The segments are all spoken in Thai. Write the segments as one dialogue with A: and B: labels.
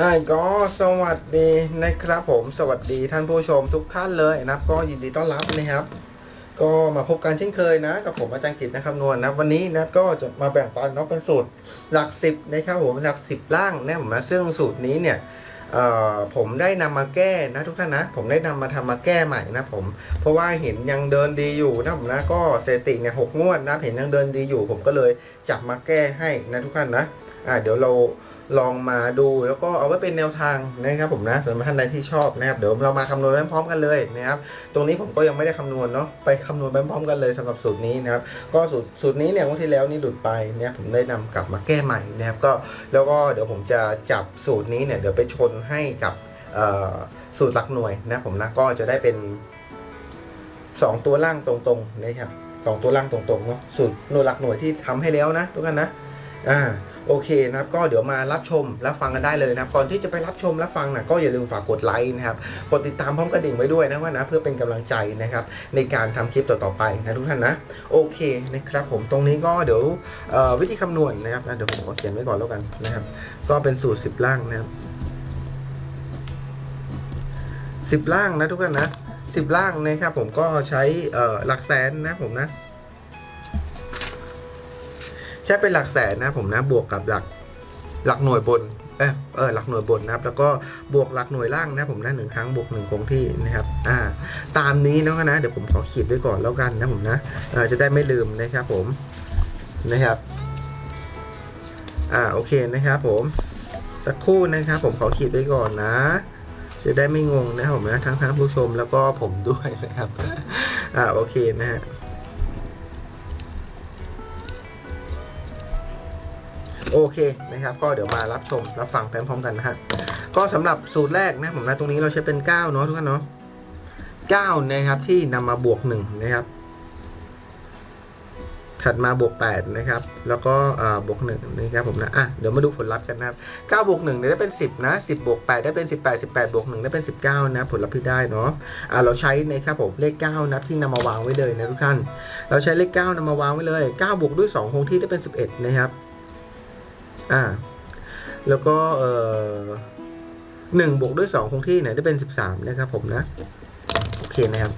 A: อ่าก็สวัสดีนะครับผมสวัสดีท่านผู้ชมทุกท่านเลยนะครับ ก็ยินดีต้อนรับนะครับ ก็มาพบกันเช่นเคยนะ กับผมอาจารย์กิตนะครับนวลนะวันนี้นะก็จะมาแบ่งปันนาะเป็นสูตรหลักสิบนะครับผมหลักสิบล่างนะผมนะซึ่งสูตรนี้เนี่ยผมได้นำมาแก้นะทุกท่านนะ ผมได้นำมาทำมาแก้ใหม่นะผม เพราะว่าเห็นยังเดินดีอยู่นะผมนะก็สติเนี่ยหกงวดนะเห็นยังเดินดีอยู่ ผมก็เลยจับมาแก้ให้นะทุกท่านนะอ่าเดี๋ยวเรา ลองมาดูแล้วก็เอาไว้เป็นแนวทางนะครับผมนะสำหรับท่านใดที่ชอบนะครับเดี๋ยวเรามาคำนวณไปพร้อมกันเลยนะครับตรงนี้ผมก็ยังไม่ได้คำนวณเนาะไปคำนวณไปพร้อมกันเลยสำหรับสูตรนี้นะครับก็สูตรสูตรนี้เนี่ยวันที่แล้วนี่หลุดไปเนี่ยผมได้นำกลับมาแก้ใหม่นะครับก็แล้วก็เดี๋ยวผมจะจับสูตรนี้เนี่ยเดี๋ยวไปชนให้กับสูตรหลักหน่วยนะผมนะก็จะได้เป็น 2 ตัวล่างตรงๆนะครับสองตัวล่างตรงๆเนาะสูตรหน่วยหลักหน่วยที่ทำให้แล้วนะทุกท่านนะอ่า โอเคนะครับก็เดี๋ยวมารับชมรับฟังกันได้เลยนะครับก่อนที่จะไปรับชมรับฟังนะก็อย่าลืมฝากกดไลค์นะครับกดติดตามพร้อมกระดิ่งไว้ด้วยนะว่านะเพื่อเป็นกำลังใจนะครับในการทำคลิปต่อๆไปนะทุกท่านนะโอเคนะครับผมตรงนี้ก็เดี๋ยววิธีคำนวณนะครับนะเดี๋ยวผมขอเขียนไว้ก่อนแล้วกันนะครับ ก็เป็นสูตร 10 ล่างนะครับ10 ล่างนะทุกท่านนะ10 ล่างนะครับผมก็ใช้หลักแสนนะผมนะ ใช้เป็นหลักแสนนะผมนะบวกกับหลักหลักหน่วยบนเออเออหลักหน่วยบนนะครับ แล้วก็บวกหลักหน่วยล่างนะผมนะหนึ่งครั้งบวกหนึ่งคงที่นะครับอ่าตามนี้นะนะเดี๋ยวผมขอขีดไว้ก่อนแล้วกันนะผมนะเออจะได้ไม่ลืมนะครับผมนะครับอ่าโอเคนะครับผมสักครู่นะครับผมขอขีดไว้ก่อนนะ จะได้ไม่งงนะผมนะทั้งทั้งผู้ชมแล้วก็ผมด้วยนะครับอ่าโอเคนะฮะ โอเคนะครับ ก็เดี๋ยวมารับชมรับฟังไปพร้อมกันนะฮะก็สำหรับสูตรแรกนะผมนะตรงนี้เราใช้เป็น9เนาะทุกท่านเนาะ9นะครับที่นำมาบวก1นะครับ ถัดมาบวก8นะครับ แล้วก็บวก1นะครับผมนะอะเดี๋ยวมาดูผลลัพธ์กันนะครับ9บวก1เนี่ยได้เป็น 10 นะ 10บวก8ได้เป็น 18 18บวก1ได้เป็น 19 นะ ผลลัพธ์ที่ได้เนาะอ่าเราใช้นะครับผมเลข9นะที่นำมาวางไว้เลยนะทุกท่าน เราใช้เลข9นำมาวางไว้เลย9บวกด้วย2คงที่ได้เป็น 11 นะครับ อ่า แล้วก็เอ่อหนึ่งบวกด้วยสองคงที่เนี่ยได้เป็นสิบสามนะครับผมนะ โอเคนะครับ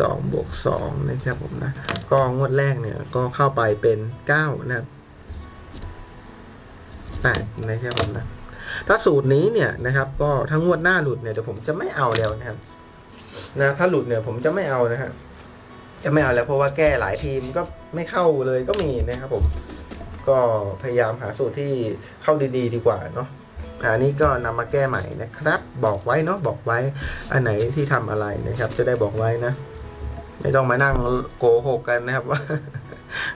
A: สองบวกสองนะครับผมนะ ก็งวดแรกเนี่ย ก็เข้าไปเป็นเก้านะครับแปดนะครับผมนะ ถ้าสูตรนี้เนี่ยนะครับ ก็ถ้างวดหน้าหลุดเนี่ยเดี๋ยวผมจะไม่เอาแล้วนะครับนะถ้าหลุดเนี่ยผมจะไม่เอานะฮะจะไม่เอาแล้วเพราะว่าแก้หลายทีมก็ไม่เข้าเลยก็มีนะครับผม ก็พยายามหาสูตรที่เข้าดีๆ ดีกว่าเนาะอันนี้ก็นำมาแก้ใหม่นะครับ บอกไว้เนาะบอกไว้อันไหนที่ทำอะไรนะครับ จะได้บอกไว้นะ ไม่ต้องมานั่งโกหกกันนะครับว่า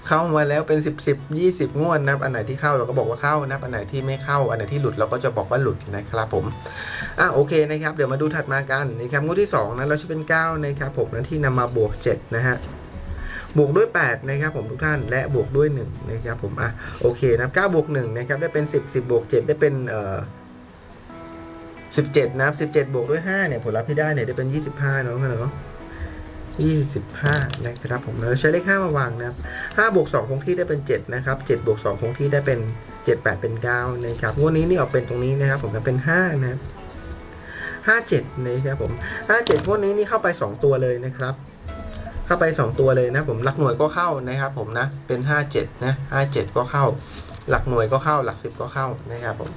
A: เข้ามาแล้วเป็นสิบสิบยี่สิบงวดนะครับ อันไหนที่เข้าเราก็บอกว่าเข้านะอันไหนที่ไม่เข้า อันไหนที่หลุดเราก็จะบอกว่าหลุดนะครับผม อะโอเคนะครับ เดี๋ยวมาดูถัดมากันนะครับงวดที่สองนะเราจะเป็นเก้านะครับผมนะที่นำมาบวกเจ็ดนะฮะ บวกด้วย 8 นะครับผมทุกท่านและบวกด้วย 1 นะครับผมอะโอเคนะ9บวก1นะครับได้เป็น 10 10บวก7ได้เป็นเอ่อ17นะครับ17บวกด้วย5เนี่ยผลลัพธ์ที่ได้เนี่ยได้เป็น 25เนาะเนาะ25 นะครับผมเราใช้เลข5มาวางนะครับ5บวก2คงที่ได้เป็น 7 นะครับ7บวก2คงที่ได้เป็น 7 8 เป็น 9 นะครับงวดนี้นี่ออกเป็นตรงนี้นะครับ ผมจะเป็น 5 นะครับ 57 นะครับผม 57งวดนี้นี่เข้าไป 2 ตัวเลยนะครับ เข้าไป 2 ตัวเลยนะผมหลักหน่วยก็เข้านะครับผมนะเป็น 57นะ57 ก็เข้า หลักหน่วยก็เข้าหลัก 10 ก็เข้านะครับผม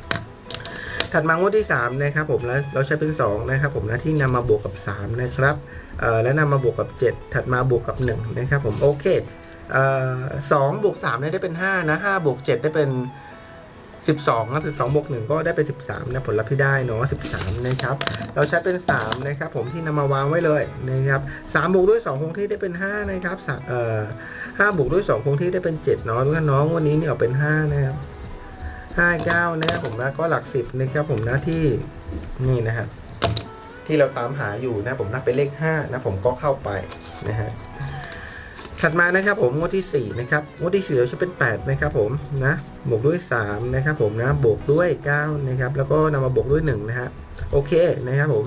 A: ถัดมางวดที่3นะครับผมแล้วเราใช้เป็น2นะครับผมนะที่นำมาบวกกับ 3 นะครับเอ่อแล้วนำมาบวกกับ 7 ถัดมาบวกกับ 1 นะครับผมโอเคเอ่อสองบวก3เนี่ยได้เป็น 5 นะ5บวก7 ได้เป็น 12ครับ 12บวก1ก็ได้เป็น 13 นะ ผลลัพธ์ที่ได้เนาะ 13 นะครับ เราใช้เป็น 3 นะครับ ผมที่นำมาวางไว้เลยนะครับ3บวกด้วย 2 คงที่ได้เป็น 5 นะครับสามเอ่อ5บวกด้วย 2 คงที่ได้เป็น 7 เนาะทุกท่านน้องวันนี้เนี่ยออกเป็น 5 นะครับ5 9นะครับผมนะก็หลัก 10 นะครับผมนะที่นี่นะครับที่เราตามหาอยู่นะผมนับเป็นเลข5นะผมก็เข้าไปนะฮะ ถัดมานะครับผมงวดที่ 4 นะครับงวดที่4เราจะเป็น 8 นะครับผมนะบวกด้วย 3 นะครับผมนะบวกด้วย 9 นะครับ แล้วก็นำมาบวกด้วย 1 นะฮะโอเคนะครับผม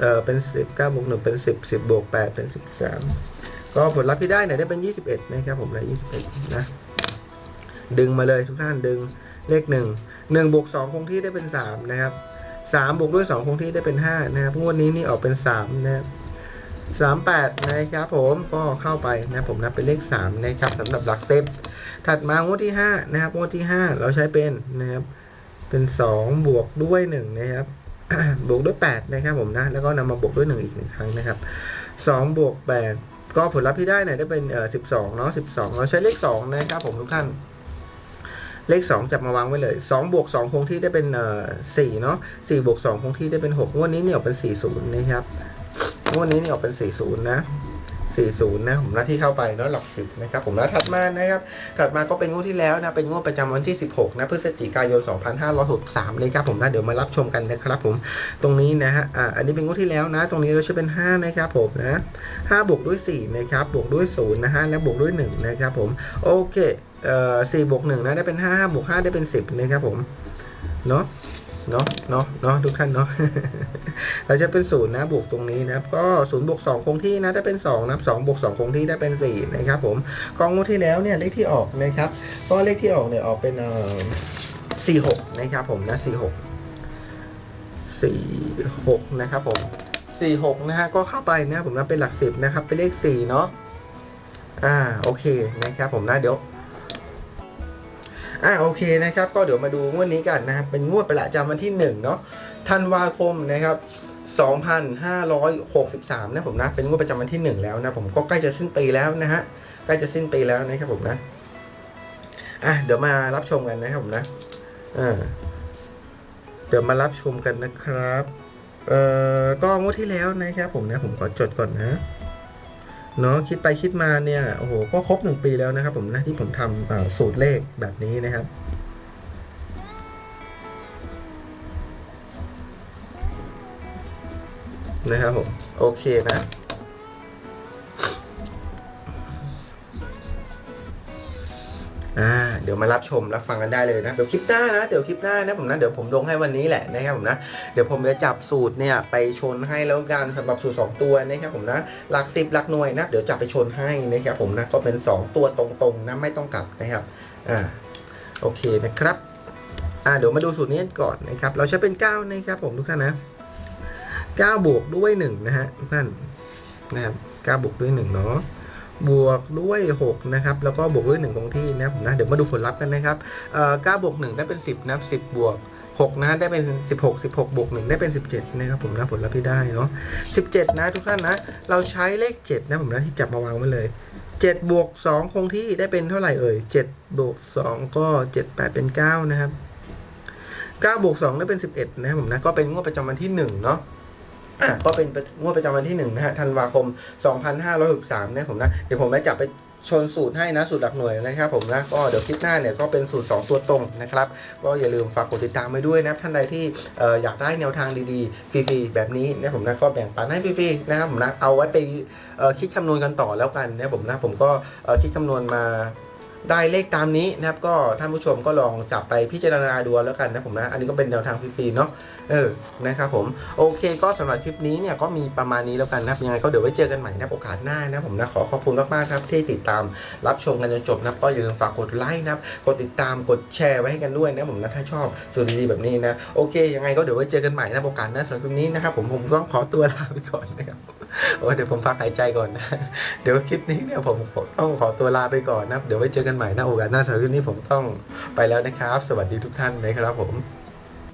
A: เอ่อเป็น 10 9บวก1เป็น 10 10บวก8เป็น 13 ก็ผลลัพธ์ที่ได้เนี่ยได้เป็น 21 นะครับผมนะ21 นะ ดึงมาเลยทุกท่านดึงเลขหนึ่งหนึ่งบวกสองคงที่ได้เป็นสามนะครับสามบวกด้วยสองคงที่ได้เป็นห้านะครับงวดนี้นี่ออกเป็นสามนะครับ สามแปดนะครับผมก็เข้าไปนะผมนับเป็นเลขสามนะครับสำหรับหลักเซฟถัดมางวดที่ห้านะครับงวดที่ห้าเราใช้เป็นนะครับเป็นสองบวกด้วยหนึ่งนะครับบวกด้วยแปดนะครับผมนะ แล้วก็นำมาบวกด้วยหนึ่งอีกหนึ่งครั้งนะครับสองบวกแปดก็ผลลัพธ์ที่ได้เนี่ยได้เป็นเอ่อสิบสองเนาะสิบสองเราใช้เลขสองนะครับผมทุกท่านเลข 2 จับมาวางไว้เลย 2 บวก 2 คงที่ได้เป็นเอ่อ4เนาะ4บวก 2 คงที่ได้เป็น6งวดนี้เนี่ยเป็น 40 นะครับ วดนี้เนี่ยออกเป็น 40 นะ 40 นะผมหน้าที่เข้าไปเนาะหลักสิบนะครับ ผมแล้วถัดมานะครับ ถัดมาก็เป็นงวดที่แล้วนะ เป็นงวดประจำวันที่ 16 นะพฤศจิกายน 2563เลยครับผมนะเดี๋ยวมารับชมกันนะครับผม ตรงนี้นะฮะ อ่า อันนี้เป็นงวดที่แล้วนะ ตรงนี้เราใช้เป็น 5 นะครับผมนะ 5 บวกด้วย 4 นะครับ บวกด้วย0นะฮะ และบวกด้วย 1 นะครับผม โอเค เอ่อ4บวก1นะ ได้เป็น 5 5บวก5ได้เป็น 10 นะครับผม เนาะ เนาะเนาะเนาะทุกท่านเนาะเราจะเป็น0นย์นะบวกตรงนี้นะครับ ก็0บวก2คงที่นะได้เป็น2นะครับ2บวก2คงที่ได้เป็น4นะครับผมกองงวดที่แล้วเนี่ยเลขที่ออกนะครับ ก็เลขที่ออกเนี่ยออกเป็นเอ่อ46นะครับผมนะ46 46นะครับผม46นะฮะก็เข้าไปนะผมนะเป็นหลัก10นะครับเป็นเลข4เนาะอ่าโอเคนะครับผมนะเดี๋ยว อ่าโอเคนะครับก็เดี๋ยวมาดูงวดนี้กันนะครับเป็นงวดประจำวันที่1เนาะธันวาคมนะครับ2563นะผมนะเป็นงวดประจำวันที่ 1 แล้วนะผมก็ใกล้จะสิ้นปีแล้วนะฮะใกล้จะสิ้นปีแล้วนะครับผมนะอะเดี๋ยวมารับชมกันนะครับผมนะอ่าเดี๋ยวมารับชมกันนะครับเอ่อก็งวดที่แล้วนะครับผมนะผมขอจดก่อนนะ เนาะคิดไปคิดมาเนี่ยโอ้โหก็ครบหนึ่งปีแล้วนะครับ ผมนะที่ผมทำสูตรเลขแบบนี้นะครับนะครับผมโอเคนะ เดี๋ยวมารับชมรับฟังกันได้เลยนะ เดี๋ยวคลิปหน้านะ เดี๋ยวคลิปหน้านะผมนะ เดี๋ยวผมลงให้วันนี้แหละนะครับผมนะ เดี๋ยวผมจะจับสูตรเนี่ยไปชนให้แล้วกันสำหรับสูตร 2 ตัวนะครับผมนะ หลักสิบหลักหน่วยนะ เดี๋ยวจับไปชนให้นะครับผมนะ ก็เป็น 2 ตัวตรงๆนะไม่ต้องกลับนะครับ อ่า โอเคนะครับอ่าเดี๋ยวมาดูสูตรนี้ก่อนนะครับ เราใช้เป็น 9 นะครับผมทุกท่านนะ 9 บวกด้วย 1 นะฮะทุกท่านนะครับ 9 บวกด้วย 1 เนาะ บวกด้วย6นะครับแล้วก็บวกด้วย1คงที่นะผมนะเดี๋ยวมาดูผลลัพธ์กันนะครับเอ่อ9บวก1ได้เป็น 10นะครับ10 บวก6นะได้เป็น 16 16 บวก 1 ได้เป็น 17 นะครับผมนะผลลัพธ์ที่ได้เนาะ17 นะทุกท่านนะ เราใช้เลข 7 นะผมนะที่จับมาวางไว้เลย 7 บวก 2 คงที่ได้เป็นเท่าไหร่เอ่ย 7 บวก 2 ก็ 7 8 เป็น 9 นะครับ9บวก2ได้เป็น 11 นะครับผมนะ ก็เป็นงวดประจำวันที่ 1 เนาะ อะก็เป็นงวดประจำวันที่1นะฮะธันวาคม 2563นะผมนะ เดี๋ยวผมจะจับไปชนสูตรให้นะ สูตรหลักหน่วยนะครับผมนะก็เดี๋ยวคลิปหน้าเนี่ยก็เป็นสูตร 2 ตัวตรงนะครับ ก็อย่าลืมฝากกดติดตามไว้ด้วยนะท่านใดที่อยากได้แนวทางดีๆ ฟรีๆ แบบนี้นะผมนะก็แบ่งปันให้ฟรีๆนะครับผมนะเอาไว้ไปคิดคำนวณกันต่อแล้วกันนะผมนะผมก็คิดคำนวณมา ได้เลขตามนี้นะครับ ก็ท่านผู้ชมก็ลองจับไปพิจารณาดูแล้วกันนะผมนะ อันนี้ก็เป็นแนวทางฟรีๆเนาะเออนะครับผมโอเคก็สำหรับคลิปนี้เนี่ยก็มีประมาณนี้แล้วกันนะครับยังไงก็เดี๋ยวไว้เจอกันใหม่นะโอกาสหน้านะผมนะขอขอบคุณมากๆครับที่ติดตามรับชมกันจนจบนะก็อย่าลืมฝากกดไลค์นะครับกดติดตามกดแชร์ไว้ให้กันด้วยนะผมนะถ้าชอบสูตรดีๆแบบนี้นะโอเคยังไงก็เดี๋ยวไว้เจอกันใหม่นะโอกาสหน้าสำหรับคลิปนี้นะครับผมผมก็ขอตัวลาไปก่อนนะครับ โอ้เดี๋ยวผมพักหายใจก่อนนะเดี๋ยวคลิปนี้เนี่ยผมต้องขอตัวลาไปก่อนนะเดี๋ยวไว้เจอกันใหม่นะโอกาสหน้าสำหรับคลิปนี้ผมต้องไปแล้วนะครับ สวัสดีทุกท่านนะครับผม